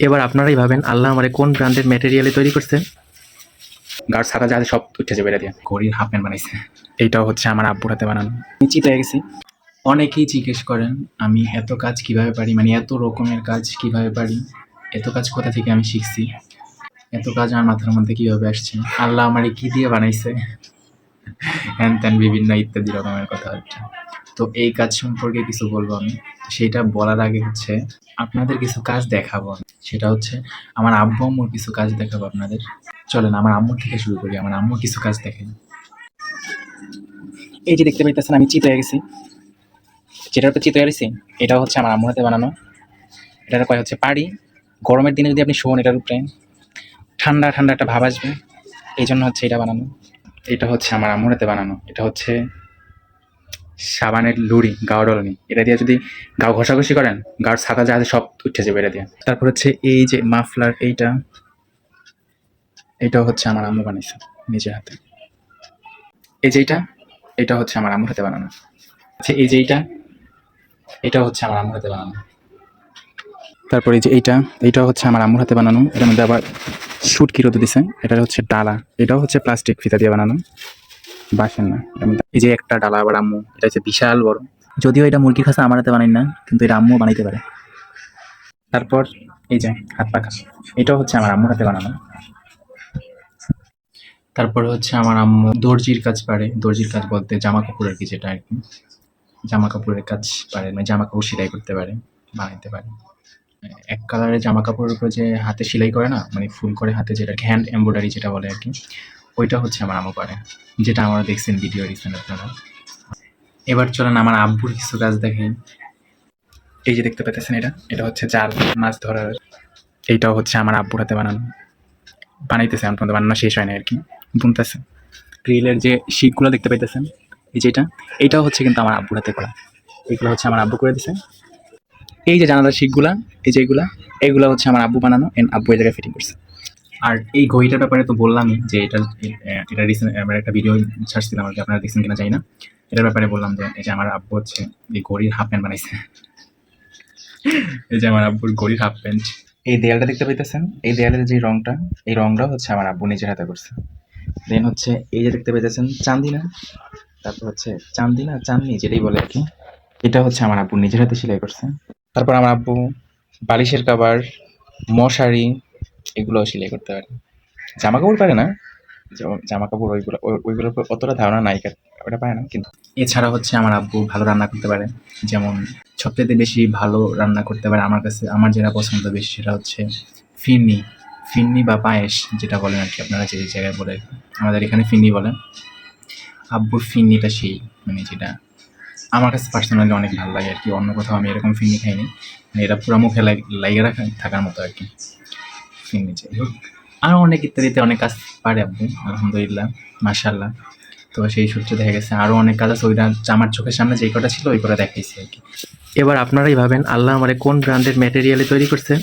এবার আপনারাই ভাবেন আল্লাহ আমারে কোন ব্র্যান্ডের ম্যাটেরিয়ালে তৈরি করছে। গার্ড সারা যা সব উঠে যাবে এটা দিয়ে। ঘড়ির হাফ প্যান্ট বানাইছে। এইটাও হচ্ছে আমার আব্বুর হাতে বানানো। চিতে গেছি। অনেকেই জিজ্ঞেস করেন আমি এত কাজ কীভাবে পারি? মানে এত রকমের কাজ কীভাবে পারি? এত কাজ কোথা থেকে আমি শিখছি? এত কাজ আমার মাথার মধ্যে কীভাবে আসছে? আল্লাহ আমারে কি দিয়ে বানাইছে? হ্যান ত্যান বিভিন্ন ইত্যাদি রকমের কথা হচ্ছে। তো এই কাজ সম্পর্কে কিছু বলব আমি। সেটা বলার আগে হচ্ছে আপনাদের কিছু কাজ দেখাবো সেটা হচ্ছে আমার আব্বু আম্মুর কিছু কাজ দেখাবো আপনাদের। চলেন আমার আম্মুর থেকে শুরু করি, আমার আম্মুর কিছু কাজ দেখেন। এই যে দেখতে পাইতেছেন, আমি চিত হয়ে গেছি। যেটার উপর চিত হয়ে গেছি, এটা হচ্ছে আমার আম্মুর হাতে বানানো। এটার কয় হচ্ছে পাড়ি। গরমের দিনে যদি আপনি শোন এটার উপরে, ঠান্ডা ঠান্ডা একটা ভাব আসবে। এই জন্য হচ্ছে এটা বানানো। এটা হচ্ছে আমার আম্মুর হাতে বানানো। এটা হচ্ছে সাবানের লুড়ি গাও ডলনি এটা দিয়ে যদি গাও ঘষাঘষি করেন, গাওর ছাতা যা সব উঠে যাবে এটা দিয়ে। তারপর হচ্ছে এই যে মাফলার, এইটা, এটাও হচ্ছে আমার আম্মু বানিয়েছে নিজের হাতে। এই যে এইটা, এটা হচ্ছে আমার আম্মুর হাতে বানানো। আচ্ছা এই যে এইটা এটা হচ্ছে আমার আম্মুর হাতে বানানো। তারপর এই যে এইটা এইটাও হচ্ছে আমার আম্মুর হাতে বানানো। এটার মধ্যে আবার শুট কি রোদে দিছে। এটা হচ্ছে ডালা। এটাও হচ্ছে প্লাস্টিক ফিতা দিয়ে বানানো। বাসেন না। এই যে একটা ডালা আবার আম্মু এটা হচ্ছে বিশাল বড়। যদিও এটা মুরগির খাসা আমার হাতে বানাই না, কিন্তু এটা আম্মু বানাইতে পারে। তারপর এই যে হাত পাখা এটাও হচ্ছে আমার আম্মুর হাতে বানানো। তারপর হচ্ছে আমার আম্মু দর্জির কাজ পারে। দর্জির কাজ বলতে জামা কাপড় আর কি যেটা আর কি। জামা কাপড়ের কাজ পারে মানে জামা কাপড় সেলাই করতে পারে, বানাইতে পারে। এক কালারের জামা কাপড়ের উপর যে হাতে সেলাই করে না মানে ফুল করে হাতে যেটা হ্যান্ড এমব্রয়ডারি যেটা বলে আর কি ওইটা হচ্ছে আমার আম্মু পারে যেটা আমরা দেখছেন ভিডিও রিসেন্ট আপনারা। এবার চলেন আমার আব্বুর কিছু কাজ দেখেন। এই যে দেখতে পেতেছেন এটা এটা হচ্ছে জাল মাছ ধরার, এইটাও হচ্ছে আমার আব্বুর হাতে বানানো। বানাইতেছে এখন পর্যন্ত, বানানো শেষ হয় না আর কি। বুনতেছে। গ্রিলের যে শিকগুলো দেখতে পাইতেছেন, এই যেটা এইটাও হচ্ছে কিন্তু আমার আব্বুর হাতে করা। এইগুলো হচ্ছে আমার আব্বু করে দিছে। এই যে জানালার শিকগুলা এই যে এইগুলা এইগুলো হচ্ছে আমার আব্বু বানানো এন্ড আব্বু এই জায়গায় ফিটিং করছে। আর এই ঘড়িটার ব্যাপারে তো বললামই যে এটা এটা রিসেন্ট আমার একটা ভিডিও ছাড়ছিলাম আর কি আপনারা দেখছেন কিনা জানি না। এটার ব্যাপারে বললাম যে এই যে আমার আব্বু হচ্ছে এই ঘড়ির হাফ প্যান্ট বানাইছে। এই যে আমার আব্বুর ঘড়ির হাফ প্যান্ট এই দেয়ালটা দেখতে পাইতেছেন? এই দেয়ালের যে রংটা এই রংটাও হচ্ছে আমার আব্বু নিজের হাতে করছে। দেন হচ্ছে এই যে দেখতে পাইতেছেন চান্দিনা। তারপর হচ্ছে চান্দিনা চাঁদনি যেটাই বলে আর কি। এটা হচ্ছে আমার আব্বু নিজের হাতে সেলাই করছে। তারপর আমার আব্বু বালিশের কাবার মশারি এগুলো সেলাই করতে পারে। জামা কাপড় পারে না। জামা কাপড় ওইগুলো, ওই- ওইগুলোর উপর অতটা ধারণা নাই ওটা পারে না, কিন্তু এছাড়া হচ্ছে আমার আব্বু ভালো রান্না করতে পারে। যেমন সবথেকে বেশি ভালো রান্না করতে পারে আমার কাছে, আমার যেটা পছন্দ বেশি সেটা হচ্ছে ফিরনি ফিরনি বা পায়েস যেটা বলেন আর কি, আপনারা যে জায়গায় বলে, আমাদের এখানে ফিরনি বলেন আব্বুর ফিরনিটা সেই মানে যেটা আমার কাছে পার্সোনালি অনেক ভালো লাগে আর কি, অন্য কোথাও আমি এরকম ফিরনি খাইনি। মানে এটা পুরো মুখে লাগ- লাগিয়ে রাখা, থাকার মতো আর কি। ফিরনি যাই আরও অনেক ইত্যাদিতে অনেক কাজ পারে আপনি, আলহামদুলিল্লাহ মাশাল্লাহ তো সেই সূত্রে দেখা গেছে আরও অনেক কাজ আছে ওইটা আমার চোখের সামনে যেই কটা ছিল ওই কটা দেখাইছে আর কি। এবার আপনারাই ভাবেন, আল্লাহ আমারে কোন ব্র্যান্ডের ম্যাটেরিয়ালে তৈরি করছে?